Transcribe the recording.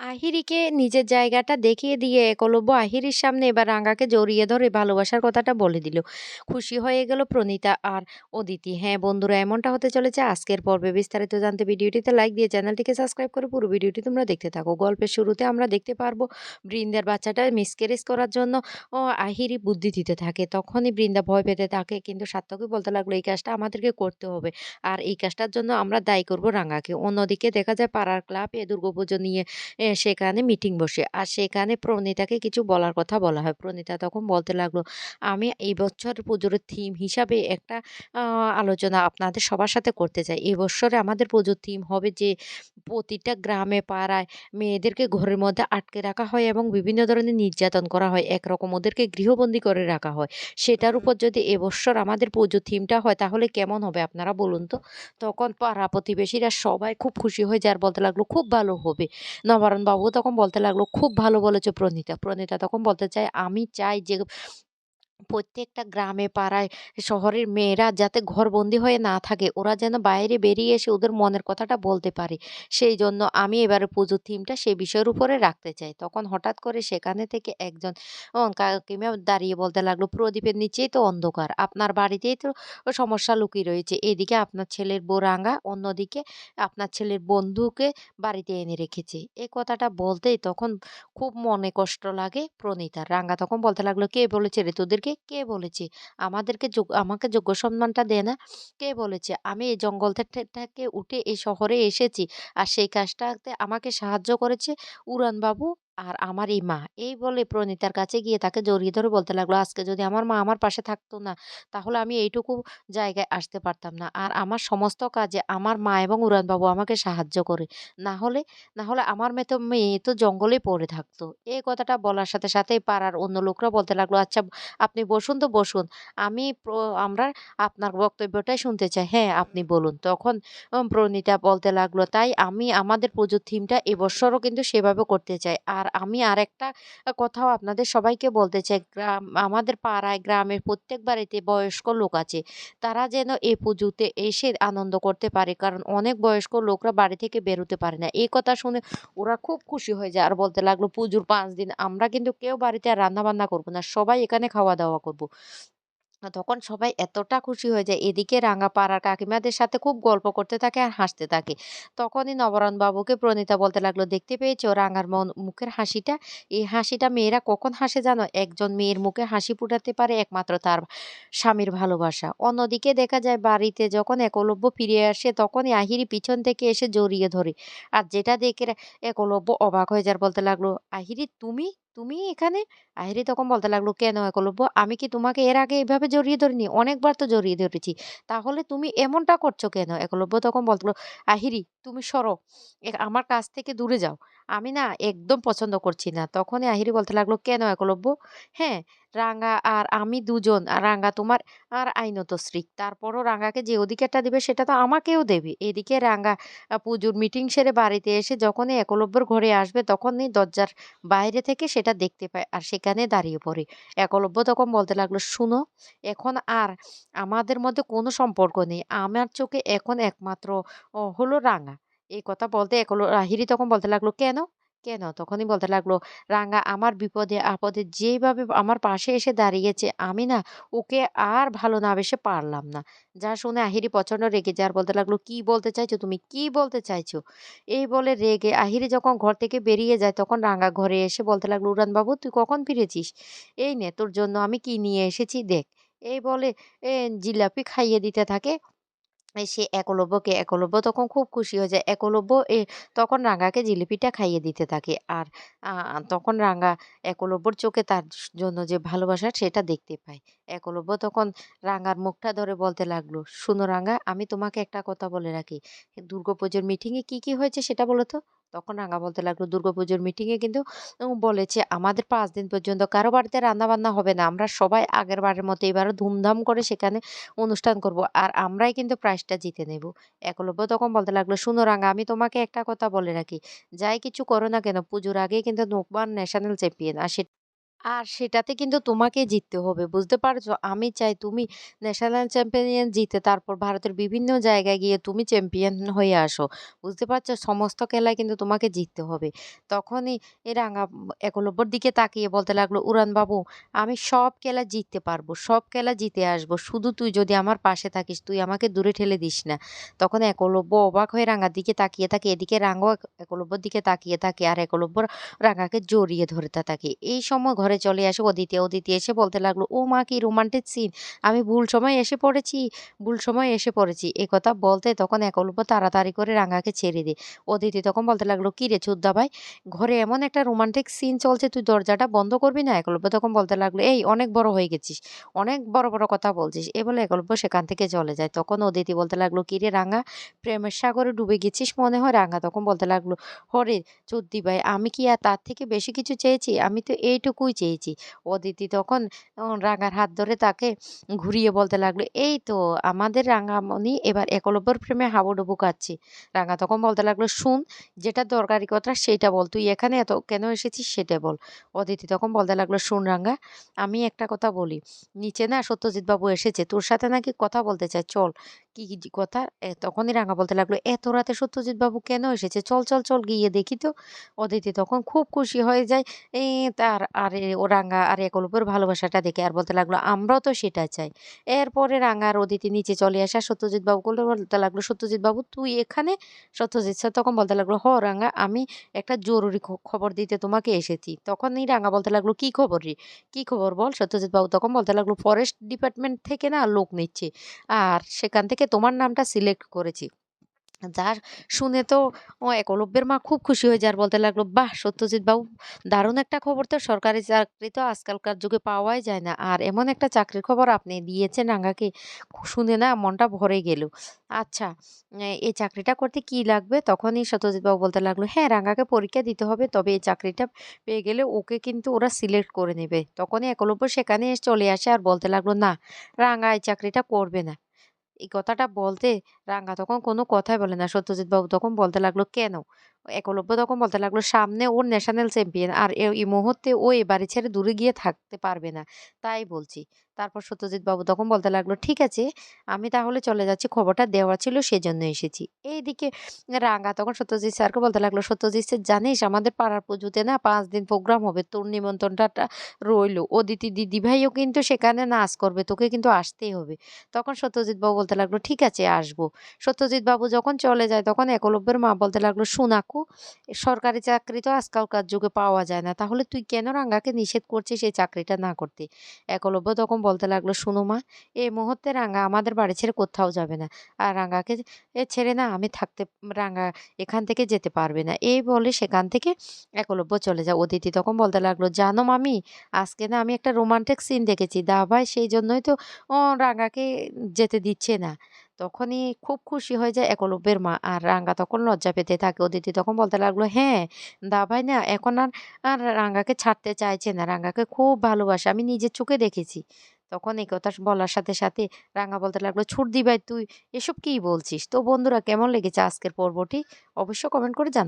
আহিরিকে নিজের জায়গাটা দেখিয়ে দিয়ে একলব্য আহিরির সামনে এবার রাঙ্গাকে জড়িয়ে ধরে ভালোবাসার কথাটা বলে দিল। খুশি হয়ে গেল প্রণীতা আর অদিতি। হ্যাঁ বন্ধুরা, এমনটা হতে চলেছে। আজকের পর্বে বিস্তারিত জানতে ভিডিওটিতে লাইক দিয়ে চ্যানেলটিকে সাবস্ক্রাইব করে পুরো ভিডিওটি তোমরা দেখতে থাকো। গল্পের শুরুতে আমরা দেখতে পারব, বৃন্দার বাচ্চাটা মিসক্যারেজ করার জন্য, ও আহিরি বুদ্ধি দিতে থাকে। তখনই বৃন্দা ভয় পেতে থাকে, কিন্তু সার্থকই বলতে লাগল, এই কাজটা আমাদেরকে করতে হবে আর এই কাজটার জন্য আমরা দায়ী করব রাঙ্গাকে। অন্যদিকে দেখা যায় পাড়ার ক্লাব দুর্গাপুজো নিয়ে সেখানে মিটিং বসে। আর সেখানে প্রণীতাকে কিছু বলার কথা বলা হয়। প্রণীতা তখন বলতে লাগল, "আমি এই বছর পুজোর থিম হিসাবে একটা আলোচনা আপনাদের সবার সাথে করতে চাই। এ বৎসরে আমাদের পুজোর থিম হবে যে প্রতিটা গ্রামে, পাড়ায় মেয়েদেরকে ঘরের মধ্যে আটকে রাখা হয় এবং বিভিন্ন ধরনের নির্যাতন করা হয়। একরকম ওদেরকে গৃহবন্দী করে রাখা হয়। সেটার উপর যদি এ বৎসর আমাদের পুজোর থিমটা হয় তাহলে কেমন হবে আপনারা বলুন তো?" তখন পাড়া প্রতিবেশীরা সবাই খুব খুশি হয়ে যায় আর বলতে লাগল, "খুব ভালো হবে।" নবারুণ বাবু তখন বলতে লাগল, "খুব ভালো বলেছ প্রণীতা।" প্রণীতা তখন বলতে চায়, "আমি চাই যে প্রত্যেকটা গ্রামে, পাড়ায়, শহরের মেয়েরা যাতে ঘরবন্দি হয়ে না থাকে। ওরা যেন বাইরে বেরিয়ে এসে ওদের মনের কথাটা বলতে পারে। সেই জন্য আমি এবারে পুজোর থিমটা সে বিষয়ের উপরে রাখতে চাই। তখন হঠাৎ করে সেখানে থেকে একজন কাকিমা দাঁড়িয়ে বলতে লাগল, "প্রদীপের নিচেই তো অন্ধকার। আপনার বাড়িতেই তো সমস্যা লুকিয়ে রয়েছে। এদিকে আপনার ছেলের বউ রাঙা, অন্যদিকে আপনার ছেলের বন্ধুকে বাড়িতে এনে রেখেছে।" এ কথাটা বলতেই তখন খুব মনে কষ্ট লাগে প্রণীতার। রাঙা তখন বলতে লাগল, "কে বলেছে রে তোদেরকে? কে বলেছে? আমাদেরকে আমাকে যোগ্য সম্মানটা দেয় না? কে বলেছে? আমি এই জঙ্গল থেকে থেকে উঠে এই শহরে এসেছি। আর সেই কাজটাতে আমাকে সাহায্য করেছে উড়ানবাবু আর আমার এই মা।" এই বলে প্রণীতার কাছে গিয়ে তাকে জড়িয়ে ধরে বলতে লাগল, "আজকে যদি আমার মা আমার পাশে থাকতো না, তাহলে আমি এইটুকু জায়গায় আসতে পারতাম না। আর আমার সমস্ত কাজে আমার মা এবং উড়ানবাবু আমাকে সাহায্য করে। না হলে না হলে আমার মেয়ে তো মেয়ে তো জঙ্গলেই পড়ে থাকতো।" এই কথাটা বলার সাথে সাথে পাড়ার অন্য লোকরা বলতে লাগল, "আচ্ছা আপনি বসুন তো বসুন। আমি আমরা আপনার বক্তব্যটাই শুনতে চাই। হ্যাঁ, আপনি বলুন।" তখন প্রণীতা বলতে লাগল, "তাই আমি আমাদের পুজোর থিমটা এবছরও কিন্তু সেভাবে করতে চাই। আর আমি আরেকটা একটা কথাও আপনাদের সবাইকে বলতে চাই। গ্রাম আমাদের পাড়ায়, গ্রামের প্রত্যেক বাড়িতে বয়স্ক লোক আছে। তারা যেন এই পুজোতে এসে আনন্দ করতে পারে। কারণ অনেক বয়স্ক লোকরা বাড়ি থেকে বেরোতে পারে না।" এই কথা শুনে ওরা খুব খুশি হয়ে যায় আর বলতে লাগল, "পুজোর পাঁচ দিন আমরা কিন্তু কেউ বাড়িতে আর রান্নাবান্না করব না। সবাই এখানে খাওয়া-দাওয়া করব।" তখন সবাই এতটা খুশি হয়ে যায়। এদিকে রাঙাপাড়ার কাকিমাদের সাথে খুব গল্প করতে থাকে আর হাসতে থাকে। তখনই নবরণবাবুকে প্রণীতা বলতে লাগল, "দেখতে পেয়েছ রাঙার মন মুখের হাসিটা? এই হাসিটা মেয়েরা কখন হাসে জানো? একজন মেয়ের মুখে হাসি ফোটাতে পারে একমাত্র তার স্বামীর ভালোবাসা।" অন্যদিকে দেখা যায় বাড়িতে যখন একলব্য ফিরে আসে তখনই আহিরি পিছন থেকে এসে জড়িয়ে ধরে। আর যেটা দেখে একলব্য অবাক হয়ে যায় আর বলতে লাগল, "আহিরি তুমি? তুমি এখানে?" আহিরি তখন বলতে লাগল, "কেন একলব্য? আমি কি তোমাকে এর আগে এভাবে জড়িয়ে ধরিনি? অনেকবার তো জড়িয়ে ধরেছি। তাহলে তুমি এমনটা করছ কেন?" একলব্য তখন বলতে "আহিরি তুমি সরো। আমার কাছ থেকে দূরে যাও। আমি না একদম পছন্দ করছি না।" তখনই আহিরি বলতে লাগল, "কেন একলব্য?" "হ্যাঁ, রাঙা আর আমি দুজন। আর রাঙা তোমার আর আইনত শ্রী তারপরও রাঙাকে যে অধিকারটা দেবে সেটা তো আমাকেও দেবে।" এদিকে রাঙা আ পুজোর মিটিং সেরে বাড়িতে এসে যখনই একলব্যর ঘরে আসবে তখনই দরজার বাইরে থেকে সেটা দেখতে পায় আর সেখানে দাঁড়িয়ে পড়ে। একলব্য তখন বলতে লাগল, "শুনো, এখন আর আমাদের মধ্যে কোনো সম্পর্ক নেই। আমার চোখে এখন একমাত্র হলো রাঙা।" এই কথা বলতে একল আহিরি তখন বলতে লাগল, "কেন? কেন?" তখনই বলতে লাগল, "রাঙা আমার বিপদে-আপদে যেভাবে আমার পাশে এসে দাঁড়িয়েছে, আমি না ওকে আর ভালো না বেসে পারলাম না।" যা শুনে আহিরি প্রচণ্ড রেগে যার বলতে লাগল, "কি বলতে চাইছো তুমি? কি বলতে চাইছো?" এই বলে রেগে আহিরি যখন ঘর থেকে বেরিয়ে যায় তখন রাঙ্গা ঘরে এসে বলতে লাগল, "উড়ানবাবু তুই কখন ফিরেছিস? এই নে তোর জন্য আমি কি নিয়ে এসেছি দেখ।" এই বলে জিলাপি খাইয়ে দিতে থাকে সে একলব্যকে। একলব্য তখন খুব খুশি হয়ে যায়। একলব্য এ তখন রাঙাকে জিলিপিটা খাইয়ে দিতে থাকে। আর তখন রাঙা একলব্যর চোখে তার জন্য যে ভালোবাসা সেটা দেখতে পায়। একলব্য তখন রাঙার মুখটা ধরে বলতে লাগল, শুনো রাঙ্গা আমি তোমাকে একটা কথা বলে রাখি। দুর্গাপুজোর মিটিংয়ে কি, কি হয়েছে সেটা বলো তো?" তখন রাঙা বলতে লাগল, "দুর্গাপুজোর মিটিংয়ে কিন্তু বলেছে আমাদের পাঁচ দিন পর্যন্ত কারও বাড়িতে রান্না-বান্না হবে না। আমরা সবাই আগের বারের মতো এবারও ধুমধাম করে সেখানে অনুষ্ঠান করব। আর আমরাই কিন্তু প্রাইজটা জিতে নেব।" একলব্য তখন বলতে লাগল, শুনো রাঙা, আমি তোমাকে একটা কথা বলে রাখি। যাই কিছু করো না কেন পুজোর আগেই কিন্তু নোকবান ন্যাশনাল চ্যাম্পিয়ন। আর আর সেটাতে কিন্তু তোমাকে জিততে হবে। বুঝতে পারছ? আমি চাই তুমি ন্যাশনাল চ্যাম্পিয়ন জিতে তারপর ভারতের বিভিন্ন জায়গায় গিয়ে তুমি চ্যাম্পিয়ন হয়ে আসো। বুঝতে পারছ? সমস্ত খেলায় কিন্তু তোমাকে জিততে হবে। তখনই এ রাঙা একলব্যর দিকে তাকিয়ে বলতে লাগল, "উড়ান বাবু আমি সব খেলা জিততে পারব। সব খেলা জিতে আসব। শুধু তুই যদি আমার পাশে থাকিস, তুই আমাকে দূরে ঠেলে দিস না।" তখন একলব্য অবাক হয়ে রাঙার দিকে তাকিয়ে থাকে। এদিকে রাঙাও এক একলব্যর দিকে তাকিয়ে থাকে। আর একলব্য রাঙাকে জড়িয়ে ধরতে থাকে। এই সময় চলে আসে অদিতি। অদিতি এসে বলতে লাগল, "ও মা কি রোমান্টিক সিন! আমি ভুল সময় এসে পড়েছি, ভুল সময় এসে পড়েছি।" এ কথা বলতে তখন একলব্য তাড়াতাড়ি করে রাঙাকে ছেড়ে দেয়। অদিতি তখন বলতে লাগল, "কিরে চোদ্দা ভাই, ঘরে এমন একটা রোমান্টিক সিন চলছে তুই দরজাটা বন্ধ করবি না?" একলব্য তখন বলতে লাগল, "এই অনেক বড় হয়ে গেছিস। অনেক বড়, বড় কথা বলছিস।" এ বলে একলব্য সেখান থেকে চলে যায়। তখন অদিতি বলতে লাগল, "কিরে রাঙা, প্রেমের সাগরে ডুবে গেছিস মনে হয়?" রাঙা তখন বলতে লাগল, "হরে চুদ্দি ভাই আমি কি আর তার থেকে বেশি কিছু চেয়েছি? আমি তো এইটুকুই চেয়েছি। অদিতি তখন রাঙার হাত ধরে তাকে ঘুরিয়ে বলতে লাগল, "এই তো আমাদের রাঙামণি এবার একলব্যর প্রেমে হাবুডুবু খাচ্ছে।" রাঙা তখন বলতে লাগল, "শুন যেটা দরকারি কথা সেইটা বল। তুই এখানে এত কেন এসেছিস সেটা বল।" অদিতি তখন বলতে লাগল, শুন রাঙা আমি একটা কথা বলি। নিচে না সত্যজিৎ বাবু এসেছে। তোর সাথে নাকি কথা বলতে চায়। চল।" "কি জি কথা?" তখনই রাঙা বলতে লাগল, "এত রাতে সত্যজিৎ বাবু কেন এসেছে? চল, চল, চল গিয়ে দেখি তো।" অদিতি তখন খুব খুশি হয়ে যায়। এ তার আর ও রাঙা আর একলব্যর ভালোবাসাটা দেখে আর বলতে লাগল, "আমরাও তো সেটা চাই।" এরপরে রাঙা আর অদিতি নিচে চলে আসা সত্যজিৎ বাবুকে বলতে লাগল, "সত্যজিৎ বাবু তুই এখানে?" সত্যজিৎ স্যার তখন বলতে লাগল, "হ রাঙা আমি একটা জরুরি খবর দিতে তোমাকে এসেছি।" তখনই রাঙা বলতে লাগল, "কি খবর রে? কি খবর বল?" সত্যজিৎ বাবু তখন বলতে লাগল, "ফরেস্ট ডিপার্টমেন্ট থেকে না লোক নিচ্ছে। আর সেখান থেকে তোমার নামটা সিলেক্ট করেছি।" যার শুনে তো একলব্যের মা খুব খুশি হয়ে যায় আর বলতে লাগল, "বাহ! সত্যজিৎ বাবু দারুণ একটা খবর তো। সরকারি চাকরি তো আজকালকার যুগে পাওয়াই যায় না। আর এমন একটা চাকরির খবর আপনি দিয়েছেন আঙ্গাকে শুনে না মনটা ভরে গেল। আচ্ছা এই চাকরিটা করতে কি লাগবে?" তখনই সত্যজিৎ বাবু বলতে লাগল, "হ্যাঁ, রাঙাকে পরীক্ষা দিতে হবে। তবে এই চাকরিটা পেয়ে গেলে ওকে কিন্তু ওরা সিলেক্ট করে নেবে।" তখনই একলব্য সেখানে চলে আসে আর বলতে লাগল, "না, রাঙা এই চাকরিটা করবে না।" এই কথাটা বলতে রাঙ্গা তখন কোনো কথাই বলে না। সত্যজিৎ বাবু তখন বলতে লাগল, "কেন?" একলব্য তখন বলতে লাগল, "সামনে ওর ন্যাশনাল চ্যাম্পিয়ন আর এই মুহূর্তে ও এ বাড়ি ছেড়ে দূরে গিয়ে থাকতে পারবে না। তাই বলছি।" তারপর সত্যজিৎ বাবু তখন বলতে লাগল, "ঠিক আছে, আমি তাহলে চলে যাচ্ছি। খবরটা দেওয়া ছিল সেজন্য এসেছি।" এইদিকে রাঙা তখন সত্যজিৎ স্যারকে বলতে লাগল, "সত্যজিৎ স্যার জানিস আমাদের পাড়ার পুজোতে না পাঁচ দিন প্রোগ্রাম হবে। তোর নিমন্ত্রণটা রইল। অদিতি দিদিভাইও কিন্তু সেখানে নাচ করবে। তোকে কিন্তু আসতেই হবে।" তখন সত্যজিৎ বাবু বলতে লাগল, "ঠিক আছে আসব।" সত্যজিৎ বাবু যখন চলে যায় তখন একলব্যের মা বলতে লাগল, "শোন আকু, সরকারি চাকরি তো আজকালকার যুগে পাওয়া যায় না। তাহলে তুই কেন রাঙ্গাকে নিষেধ করছিস এই চাকরিটা না করতে?" একলব্য তখন বলতে লাগল, "শোনো মা, এই মুহূর্তে রাঙা আমাদের বাড়ি ছেড়ে কোথাও যাবে না। আর রাঙাকে এ ছেড়ে না আমি থাকতে রাঙা এখান থেকে যেতে পারবে না।" এই বলে সেখান থেকে একলব্য চলে যায়। অদিতি তখন বলতে লাগল, "জানো মামি আজকে না আমি একটা রোমান্টিক সিন দেখেছি। দাভাই সেইজন্যই তো ও রাঙাকে যেতে দিচ্ছে না।" তখনই খুব খুশি হয়ে যায় একলব্যের মা। আর রাঙা তখন লজ্জা পেতে থাকে। অদিতি তখন বলতে লাগল, "হ্যাঁ, দাভাই না এখন আর আর রাঙাকে ছাড়তে চাইছে না। রাঙাকে খুব ভালোবাসে। আমি নিজের চোখে দেখেছি।" তখন এই কথা বলার সাথে, সাথে রাঙা বলতে লাগল, "ছুট দিবাই তুই এসব কি বলছিস?" তো বন্ধুরা কেমন লেগেছে আজকের পর্বটি? অবশ্য কমেন্ট করে জানা